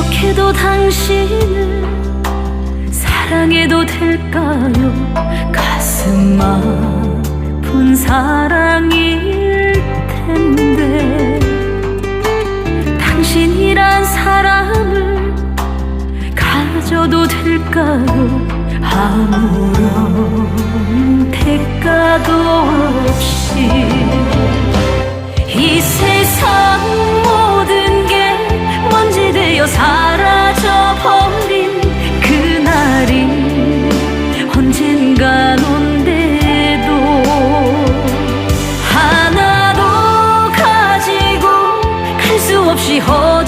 이렇게도 당신을 사랑해도 될까요? 가슴 아픈 사랑일 텐데 당신이란 사람을 가져도 될까요? 아무런 대가도 없이 Hỗ